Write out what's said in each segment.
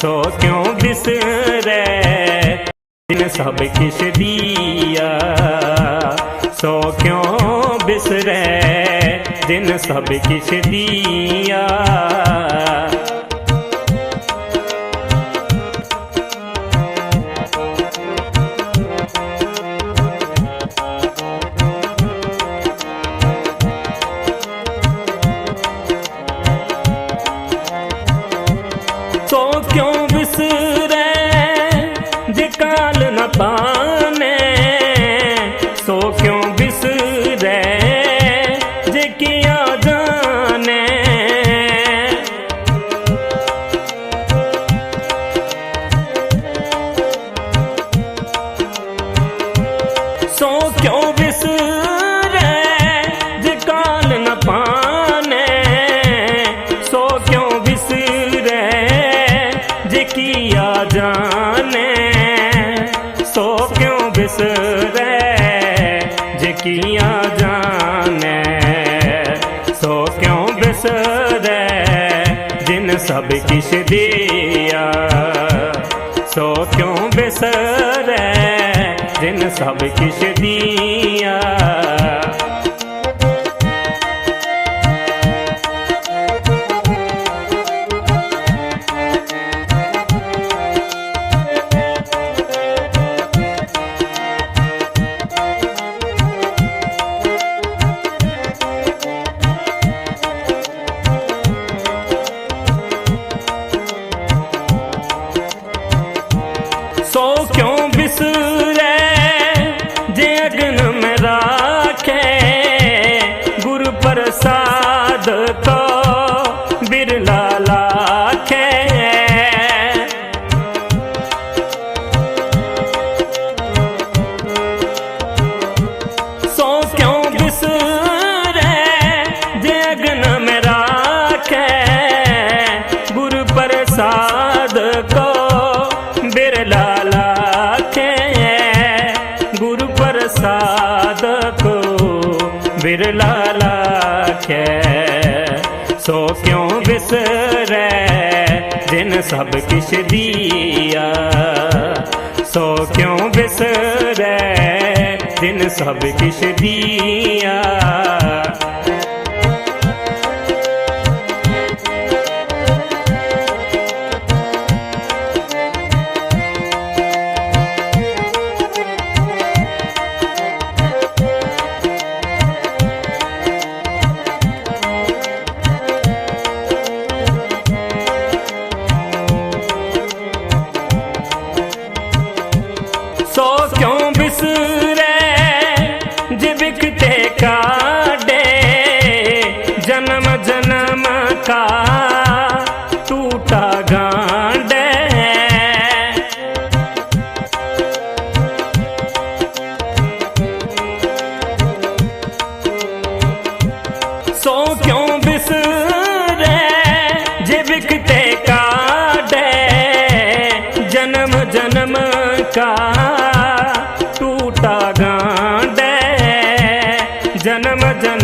ਸੋ ਕਿਉਂ ਬਿਸਰੈ ਦਿਨ ਸਭ ਕਿਛ ਦੀਆ? ਸੋ ਕਿਉਂ ਬਿਸਰੈ ਦਿਨ ਸਭ ਕਿਛ ਦੀਆ? ਸਭ ਕਿਛ ਸੋ ਕਿਉਂ ਬਿਸਰੈ ਜਿਨ ਸਭ ਕਿਸ਼ ਦੀਆ ਕਿਉਂ ਸੋ ਕਿਉਂ ਬਿਸਰੈ? ਜਿਨ ਸਭ ਕਿਛ ਦੀਆ। ਸੋ ਕਿਉਂ ਬਿਸਰੈ? ਜਿਨ ਸਭ ਕਿਛ ਦੀਆ।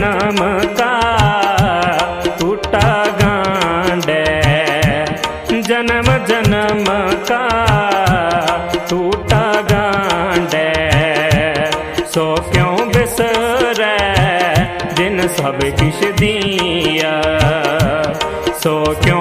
ਜਨਮ ਜਨਮ ਕਾ ਟੂਟਾ ਗਾਂਡੇ। ਜਨਮ ਜਨਮ ਕਾ ਟੂਟਾ ਗਾਂਡੇ। ਸੋ ਕਿਉਂ ਬਿਸਰੈ ਜਿਨ ਸਭ ਕਿਛ ਦੀਆ? ਸੋ ਕਿਉਂ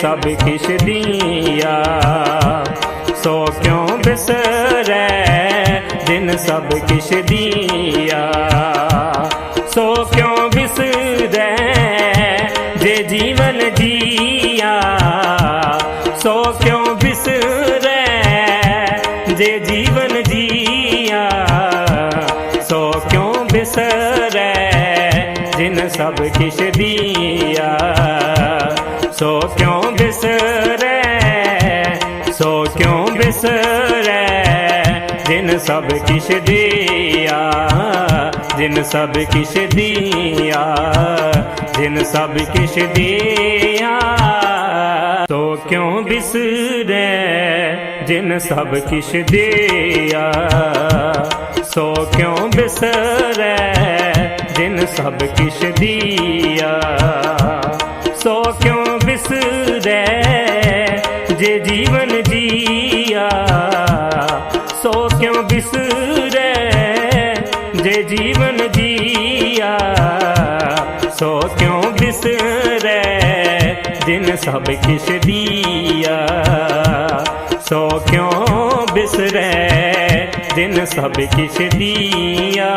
ਸਭ ਕਿਛ ਦੀਆ। ਸੋ ਕਿਉ ਬਿਸਰੈ ਦਿਨ ਸਭ ਕਿਛ ਦੀਆ? ਸੋ ਕਿਉ ਬਿਸਰੈ ਜੇ ਜੀਵਨ ਜੀਆ? ਸੋ ਕਿਉ ਬਿਸਰੈ ਜੇ ਜੀਵਨ ਜੀਆ? ਸੋ ਕਿਉ ਬਿਸਰੈ ਜਿਨ ਸਭ ਕਿਛ ਦੀਆ? ਸੋ ਕਿਉਂ ਬਿਸਰੈ? ਸੋ ਕਿਉਂ ਬਿਸਰੈ? ਜਿਨ ਸਭ ਕਿਛ ਦੀਆ, ਜਿਨ ਸਭ ਕਿਛ ਦੀਆ, ਜਿਨ ਸਭ ਕਿਛ ਦੀਆ। ਸੋ ਕਿਉ ਬਿਸਰੈ? ਜਿਨ ਸਭ ਕਿਛ ਦੀਆ। ਸੋ ਕਿਉ ਬਿਸਰੈ? ਜਿਨ ਸਭ ਕਿਛ ਦੀਆ। ਸੋ ਕਿਉ ਬਿਸਰੈ? ਜੇ ਜੀਵਨ ਜੀਆ, ਸੋ ਕਿਉ ਬਿਸਰੈ? ਜੇ ਜੀਵਨ ਜੀਆ, ਸੋ ਕਿਉ ਬਿਸਰੈ? ਦਿਨ ਸਭ ਕਿਛ ਦੀਆ, ਸੋ ਕਿਉ ਬਿਸਰੈ? ਦਿਨ ਸਭ ਕਿਛ ਦੀਆ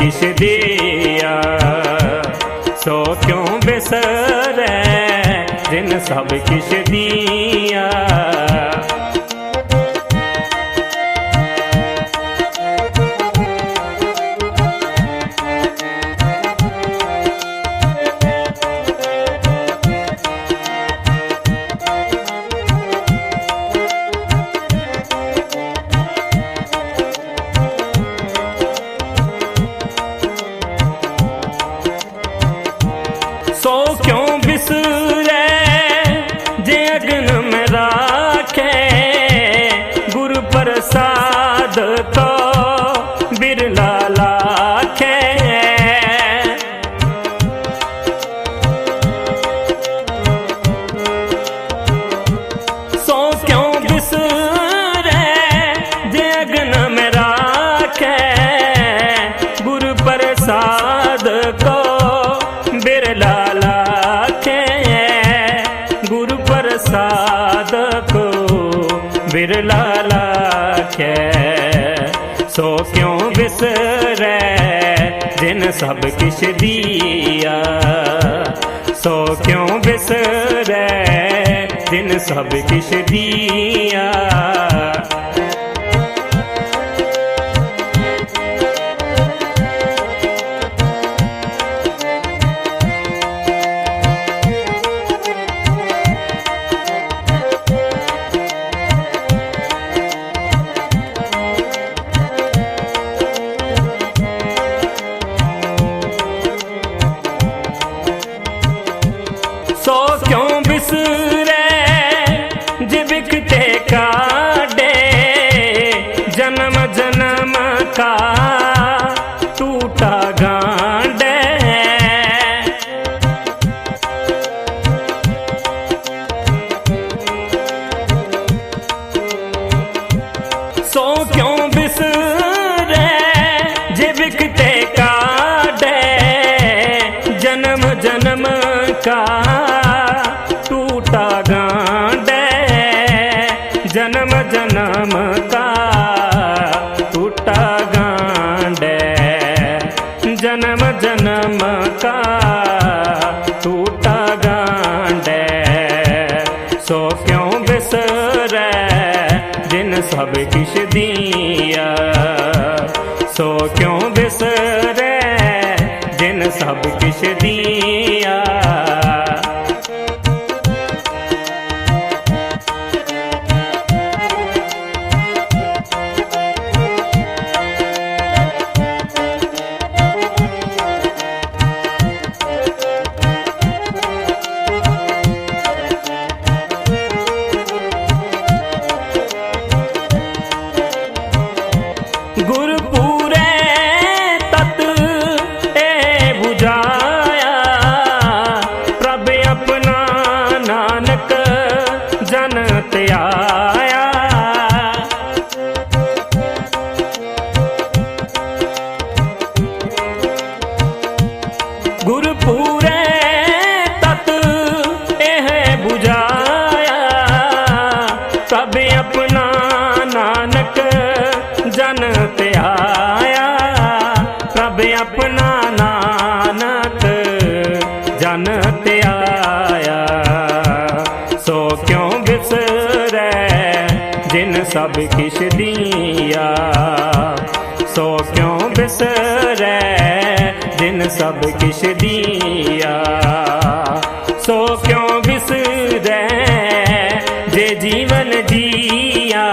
ਸਭ ਦੀਆ ਸੋ ਕਿਉ ਬਿਸਰੈ ਜਿਨ ਸਭ ਕਿਸ਼ ਦੀਆ ਕਿਉ ਬਿਰਲਾ ਲਾਖੈ ਸੋ ਕਿਉ ਬਿਸਰੈ ਜਿਨ ਸਭ ਕਿਛ ਦੀਆ ਸੋ ਕਿਉ ਬਿਸਰੈ ਜਿਨ ਸਭ ਕਿਛ ਦੀਆ ਜਨਮ ਜਨਮ ਕਾ ਟੁੱਟਾ ਗਾਂਡੇ। ਜਨਮ ਜਨਮ ਕਾ ਟੁੱਟਾ ਗਾਂਡੇ। ਸੋ ਕਿਉਂ ਬਿਸਰੈ ਦਿਨ ਸਭ ਕਿਛ ਦੀਆ। ਸੋ ਕਿਉਂ ਬਿਸਰੈ ਦਿਨ ਸਭ ਕਿਛ ਦੀਆ। ਸਭ ਕਿਛ ਦੀਆ। ਸੋ ਕਿਉ ਬਿਸਰੈ ਦਿਨ ਸਭ ਕਿਛ ਦੀਆ? ਸੋ ਕਿਉ ਬਿਸਰੈ ਜੇ ਜੀਵਨ ਜੀਆ?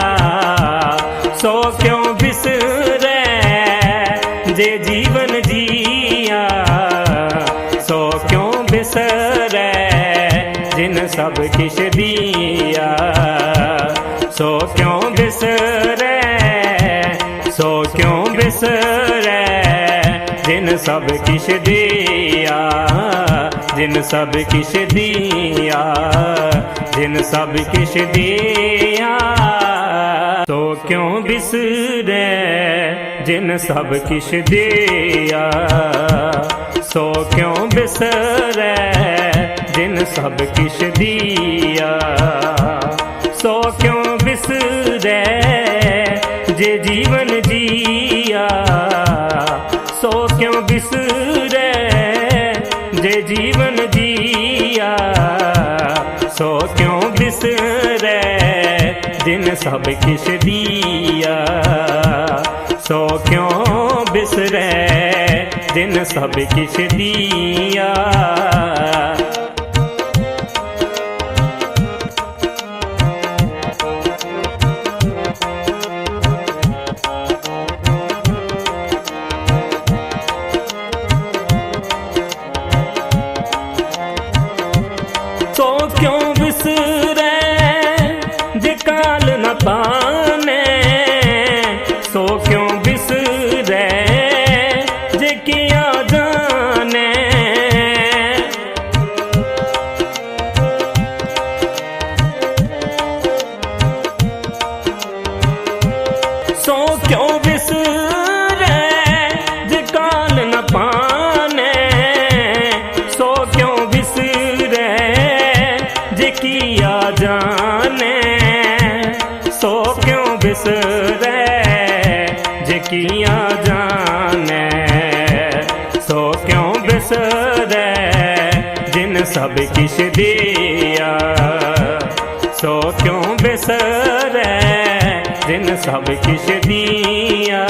ਸੋ ਕਿਉ ਬਿਸਰੈ ਜੇ ਜੀਵਨ ਜੀਆ? ਸੋ ਕਿਉ ਬਿਸਰੈ ਜਿਨ ਸਭ ਕਿਛ ਦੀਆ? ਸੋ ਕਿਉਂ ਬਿਸਰੈ ਸੋ ਕਿਉਂ ਬਿਸਰੈ ਜਿਨ ਸਭ ਕਿਛ ਦੀਆ, ਜਿਨ ਸਭ ਕਿਛ ਦੀਆ, ਜਿਨ ਸਭ ਕਿਛ ਦੀਆ। ਸੋ ਕਿਉ ਬਿਸਰੈ ਜਿਨ ਸਭ ਕਿਛ ਦੀਆ। ਸੋ ਕਿਉ ਬਿਸਰੈ ਜਿਨ ਸਭ ਕਿਛ ਦੀਆ। ਸੋ ਕਿਉਂ ਜੀਵਨ ਜੀਆ। ਸੋ ਕਿਉ ਬਿਸਰੈ ਦਿਨ ਸਭ ਕਿਛ ਦੀਆ। ਸੋ ਕਿਉ ਬਿਸਰੈ ਦਿਨ ਸਭ ਕਿਛ ਦੀਆ। ਸਭ ਕਿਛ ਦੀਆ। ਸੋ ਕਿਉ ਬਿਸਰੈ ਜਿਨ ਸਭ ਕਿਛ ਦੀਆ?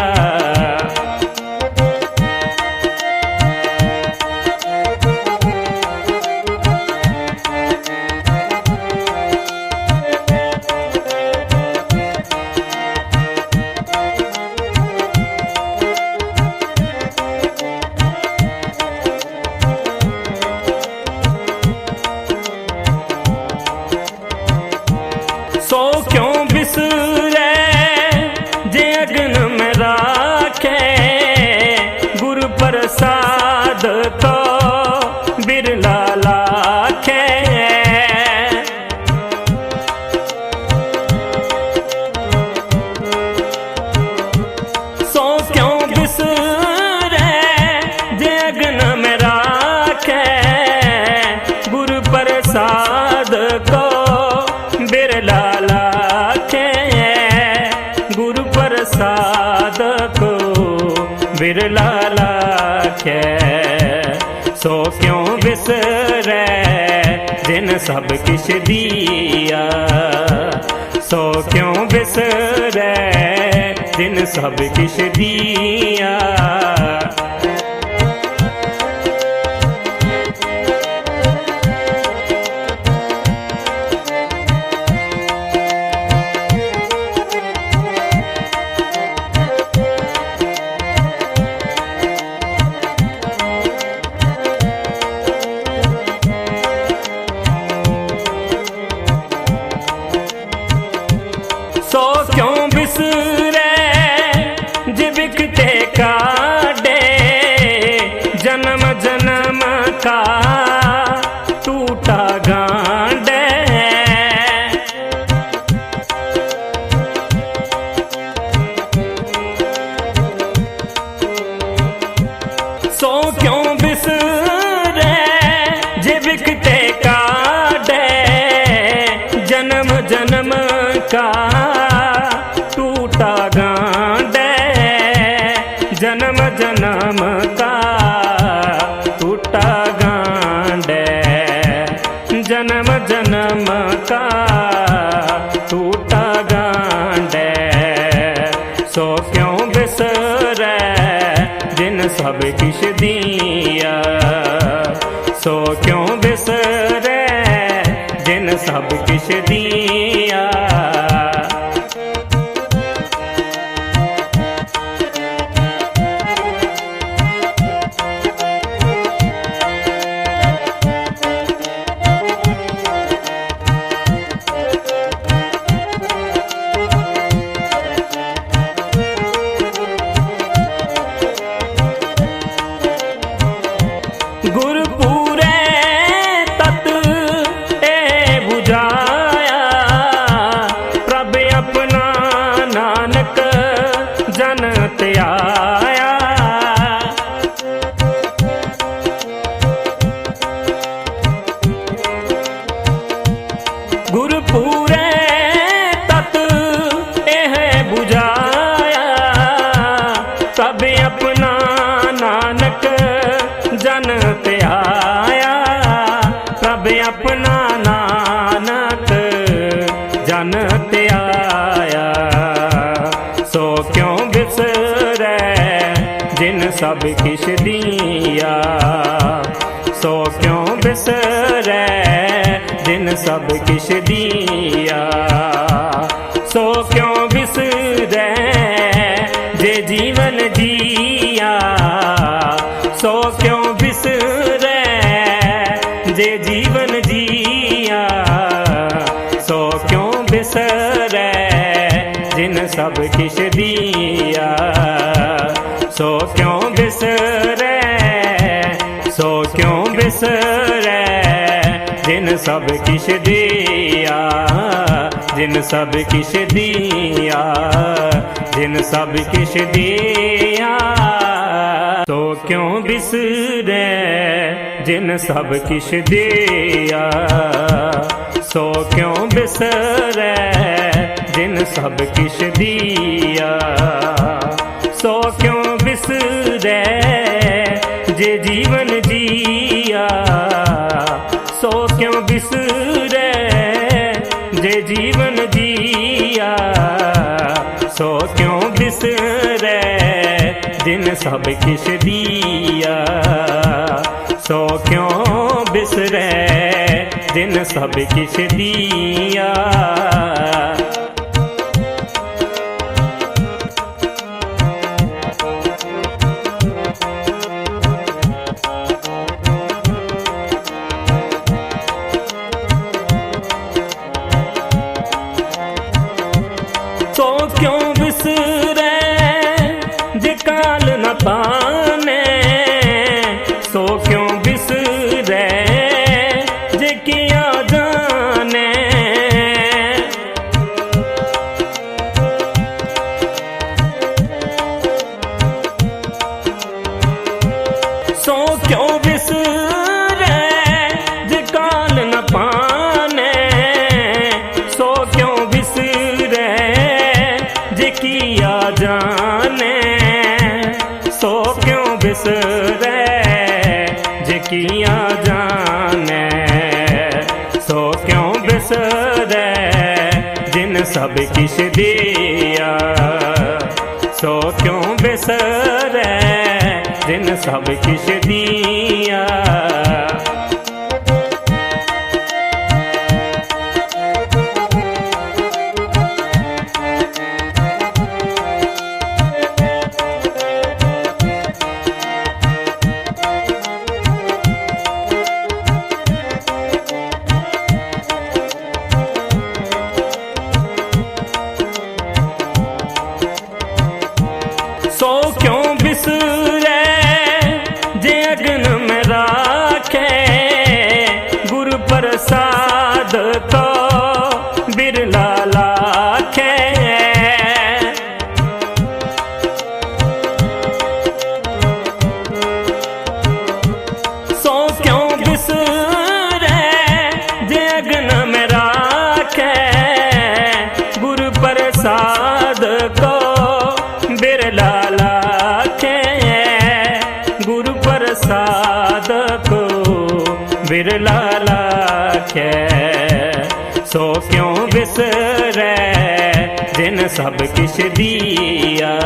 ਸੋ ਕਿਉ ਬਿਰਲਾ ਲਾਖੇ ਸੋ ਕਿਉ ਬਿਸਰੈ ਜਿਨ ਸਭ ਕਿਛ ਦੀਆ ਸੋ ਕਿਉਂ ਬਿਸਰੈ ਦਿਨ ਸਭ ਕਿਛ ਦੀਆ ਜਨਮ ਜਨਮ ਕਾ ਟੂਟਾ ਗਾਂਡੇ। ਜਨਮ ਜਨਮ ਕਾ ਟੂਟਾ ਗਾਂਡੇ। ਸੋ ਕਿਉਂ ਬਿਸਰੈ ਦਿਨ ਸਭ ਕਿਛ ਦੀਆ। ਸੋ ਕਿਉਂ ਬਿਸਰੈ ਦਿਨ ਸਭ ਕਿਛ ਦੀਆ। ਸਭ ਕਿਛ ਦੀਆ। ਸੋ ਕਿਉਂ ਬਿਸਰੈ ਦਿਨ ਸਭ ਕਿਛ ਦੀਆ? ਸੋ ਕਿਉਂ ਬਿਸਰੈ ਜੇ ਜੀਵਨ ਜੀਆ? ਸੋ ਕਿਉਂ ਬਿਸਰੈ ਜੇ ਜੀਵਨ ਜੀਆ? ਸੋ ਕਿਉਂ ਬਿਸਰੈ ਦਿਨ ਸਭ ਕਿਛ ਦੀਆ? ਸੋ ਕਿਉਂ ਕਿਉਂ ਬਿਸਰੈ ਜਿਨ ਸਭ ਕਿਛ ਦੀਆ, ਜਿਨ ਸਭ ਕਿਛ ਦੀਆ, ਜਿਨ ਸਭ ਕਿਛ ਦੀਆ। ਸੋ ਕਿਉਂ ਬਿਸਰੈ, ਜਿਨ ਸਭ ਕਿਛ ਦੀਆ? ਸੋ ਕਿਉਂ ਬਿਸਰੈ, ਜਿਨ ਸਭ ਕਿਛ ਦੀਆ? ਜੀਵਨ ਜੀਆ। ਸੋ ਕਿਉਂ ਬਿਸਰੈ ਦਿਨ ਸਭ ਕਿਛ ਦੀਆ? ਸੋ ਕਿਉਂ ਬਿਸਰੈ ਦਿਨ ਸਭ ਕਿਛ ਦੀਆ? ਜਾਣੇ ਸੋ ਕਿਉਂ ਬਿਸਰੈ ਜਿਨ ਸਭ ਸਭ ਕਿਛ ਦਿਆ ਸੋ ਕਿਉ ਬਿਸਰੈ ਜਿਨ ਸਭ ਕਿਛ ਦਿਆ? ਕਿਉ ਬਿਸਰੈ? ਬਿਸਰੈ ਜਿਨ ਸਭ ਕਿਛ ਦੀਆ।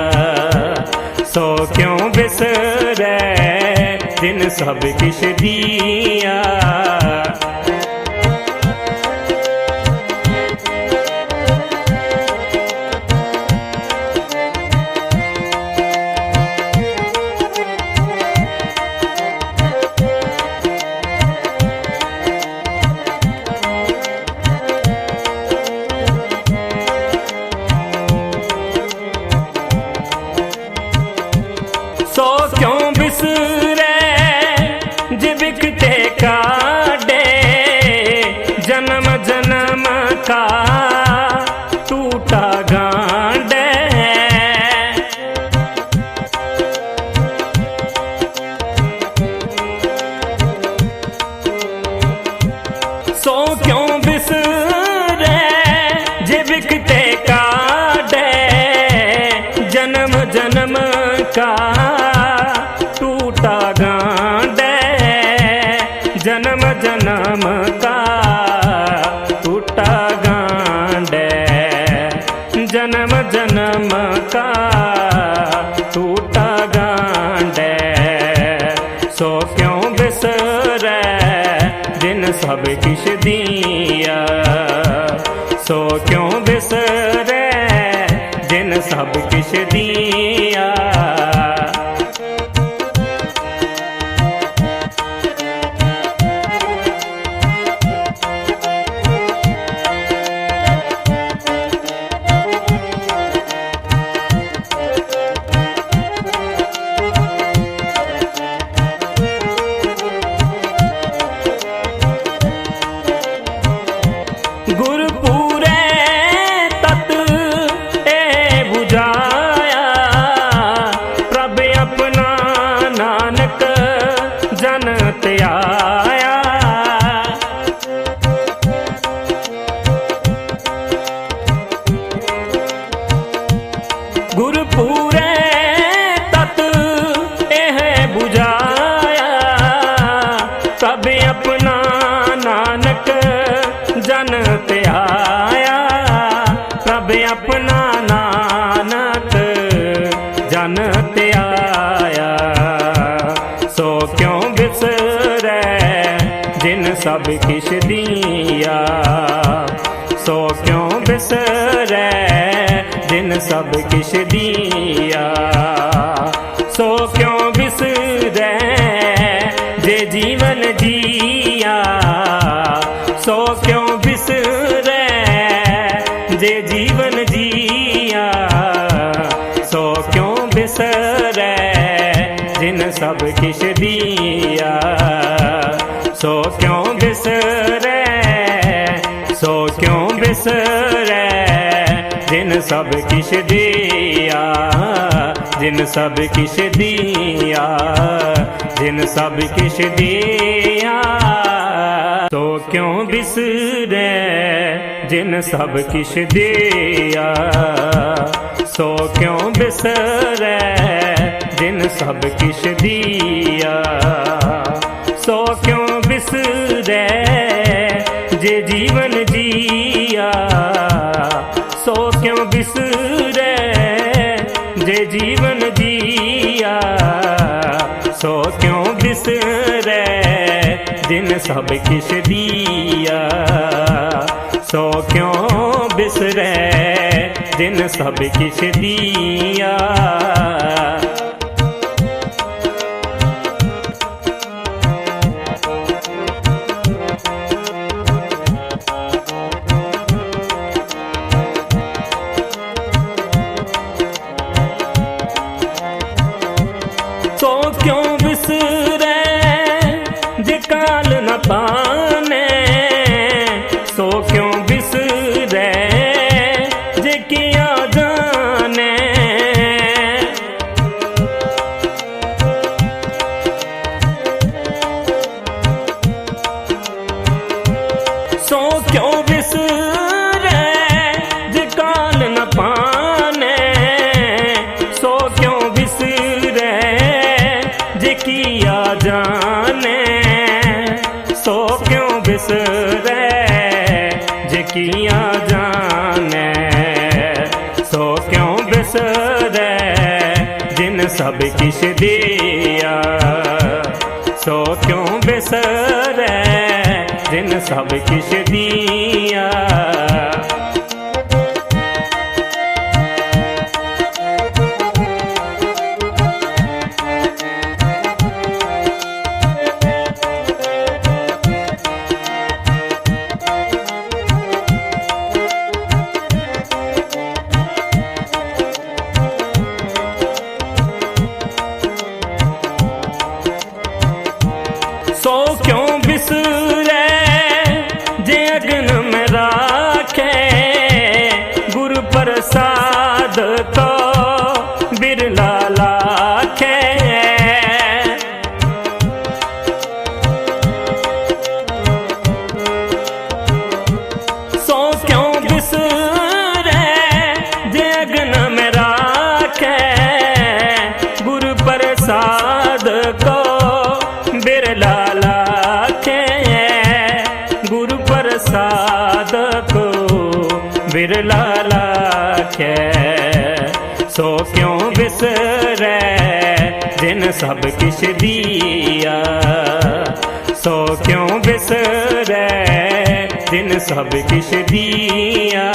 ਸੋ ਕਿਉ ਬਿਸਰੈ ਜਿਨ ਸਭ ਕਿਛ ਦੀਆ। ਜਨਮ ਜਨਮ ਕਾ ਟੂਟਾ ਗਾਂਡੇ। ਜਨਮ ਜਨਮ ਕਾ ਟੂਟਾ ਗਾਂਡੇ। ਸੋ ਕਿਉਂ ਬਿਸਰੈ ਦਿਨ ਸਭ ਕਿਛ ਦੀਆ। ਸੋ ਕਿਉਂ ਬਿਸਰੈ ਦਿਨ ਸਭ ਕਿਛ ਦੀਆ। ਸਭ ਕਿਛ ਦੀਆ। ਸੋ ਕਿਉ ਬਿਸਰੈ ਦਿਨ ਸਭ ਕਿਛ ਦੀਆ? ਸੋ ਕਿਉ ਬਿਸਰੈ ਜੇ ਜੀਵਨ ਜੀਆ? ਸੋ ਕਿਉ ਬਿਸਰੈ ਜੇ ਜੀਵਨ ਜੀਆ? ਸੋ ਕਿਉ ਬਿਸਰੈ ਦਿਨ ਸਭ ਕਿਛ ਦੀਆ? ਸੋ ਕਿਉ ਸਭ ਕਿਛ ਦੀਆ, ਜਿਨ ਸਭ ਕਿਛ ਦੀਆ, ਜਿਨ ਸਭ ਕਿਛ ਦੀਆ। ਸੋ ਕਿਉ ਬਿਸਰੈ ਜਿਨ ਸਭ ਕਿਛ ਦੀਆ? ਸੋ ਕਿਉ ਬਿਸਰੈ ਜਿਨ ਸਭ ਕਿਛ ਦੀਆ? ਸੋ ਕਿਉ ਜੀਵਨ ਜੀਆ। ਸੋ ਕਿਉ ਬਿਸਰੈ ਦਿਨ ਸਭ ਕਿਛ ਦੀਆ। ਸੋ ਕਿਉ ਬਿਸਰੈ ਦਿਨ ਸਭ ਕਿਛ ਦੀਆ। ਬਖਸ਼ਿਸ਼ ਸੋ ਕਿਉਂ ਬਿਸਰੈ ਜਿਨ ਸਭ ਕਿਛ ਦੀਆ? ਕਿਉਂ ਬਿਸਰੈ? ਬਿਸਰੈ ਜਿਨ ਸਭ ਕਿਛ ਦੀਆ। ਸੋ ਕਿਉਂ ਬਿਸਰੈ ਜਿਨ ਸਭ ਕਿਛ ਦੀਆ।